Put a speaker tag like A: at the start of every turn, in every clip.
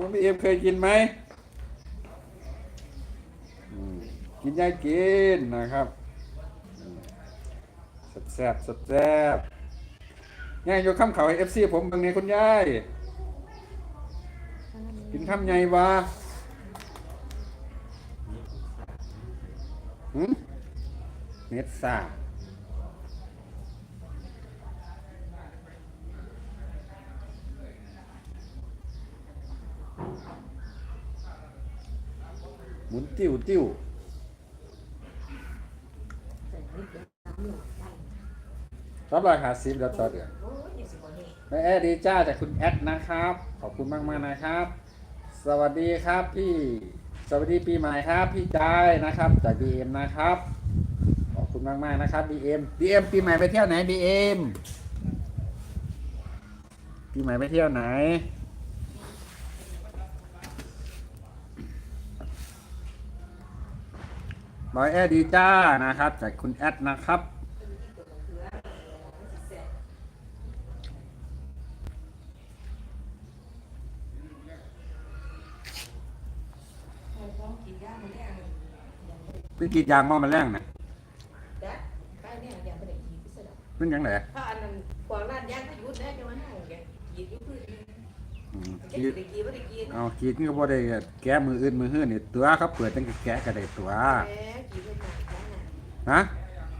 A: น้องบีเอ็มเคยกินไหมกินยายกินนะครับแซ่บแซ่บแซ่บง่ายยกคำเขาเอฟซีผมบางในคุณยายกินคำใหญ่วะเม็ดซ่า หมุนติ้วติ้วรับรอยหาซิบแล้วต่อเดือน
B: โอ้ยสิบ่นี่
A: แม่แอดีจ้าจากคุณแอดนะครับ ขอบคุณมากมากนะครับ สวัสดีครับพี่ สวัสดีปีใหม่ครับ พี่จายนะครับ จาก BM นะครับ ขอบคุณมากมากนะครับ BM BM ปีใหม่ไปเที่ยวไหน BM ปีใหม่ไปเที่ยวไหน บอยแอดดีจ้านะครับ จากคุณแอดนะครับ
B: ต้องกินยามันแรง
A: เป็นกรีดยางมอมันแรงนะ
B: ดัดไปเนี่ยอย่าไปได้กินพิสดาร
A: เป็นยังไง
B: ถ้าอันนั้นกวางร้านยางก็หยุดได้จังว่าเฮาแกกินอยู่พื้น
A: อืม
B: แก
A: กรีด
B: ได้กินบ่ได้กิน
A: เอากรีดนี่ก็บ่ได้แก้มืออื่นมือหื้อนี่ตัวเขาเปิดตั้งแต่แกะก็ได้ตัว ฮะ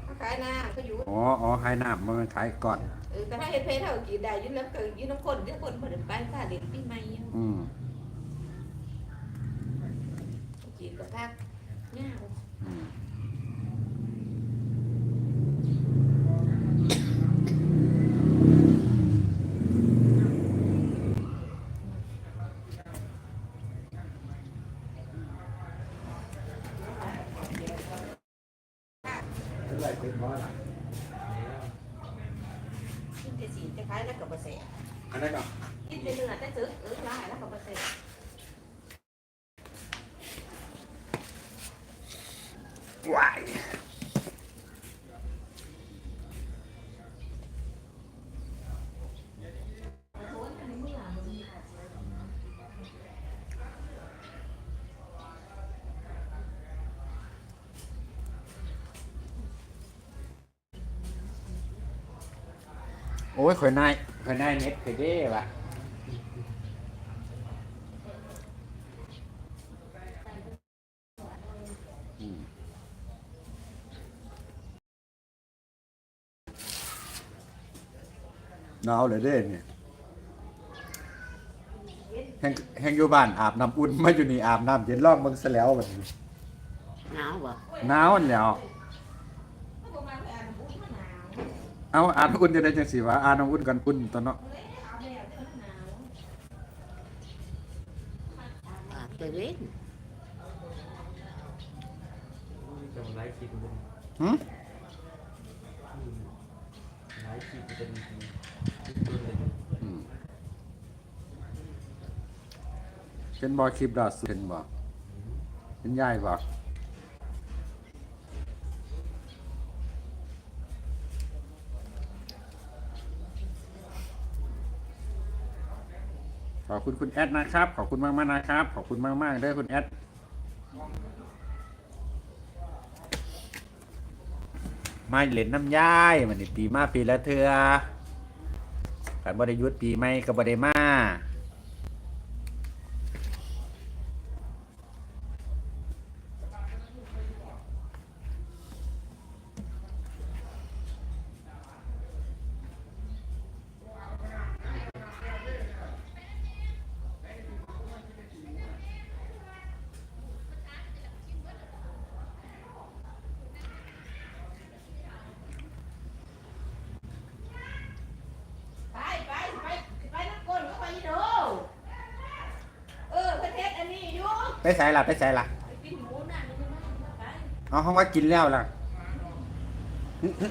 B: เขาขายหน้าเขาหยุด
A: อ๋ออ๋อขายน้ำมันขายก่อน
B: เออแต่ถ้าเฮ็ดเพลเฮากินได้อยู่แล้วก็อยู่น้ำคนเดี๋ยวคนบ่ได้ไปค่าเด็กปีใหม่
A: อืม
B: กินก็พักยาว
A: อืมเป็น ไรเป็นเพราะอะไร
B: กินแต่สีจะขายแล้วก็บ่แซ่บ
A: อันนั้นก็
B: กินแต่เนื้อแต่ซื้อเออคลายแล้วก็บ่แซ่บ
A: ว้าย
B: โอ้ย
A: ข่อยนายข่อยนายเน็ตข่อยเด้ว่ะอืมหนาวเลยเด้เนี่ยแห่งแห่งอยู่บ้านอาบน้ำอุ่นมาอยู่นี่อาบน้ำเย็นร่องเบิ่งซะแล้วบัดนี้
C: หนาวบ่
A: หนาวนั่นแหล้ว
B: เขาบอกมาไปอ่านบุญมะนาว
A: เอาอาบน้ำอุ่นจะได้จังสิวะอาบน้ำอุ่นกันอุ่นตอนเนาะ
B: เอาแล้วเดี๋ยวมะนาว
C: อาบไปเล่น
D: จะมาไลฟ์คลิปมัน
A: หึ
D: ไลฟ์คลิปมันเป็นคลิปต้นเลย
A: อืมเป็นบอคลิปล่าสุดเป็นบอเป็นยายบอ ขอบคุณคุณแอดนะครับ ขอบคุณมากมากๆนะครับ ขอบคุณมากมากๆด้วยคุณแอดมาเล่นน้ำยายมันนี่ปีมาปีละเทือขันบริยุทธปีไม่กับบริมา
B: เออประเทศอันนี้อยู่
A: ไปใส่ละไปใส่ละ
B: ไปกินหมูน่ะมันจะมาไป
A: เอาห้องว่ากินแล้วล่ะหึหึ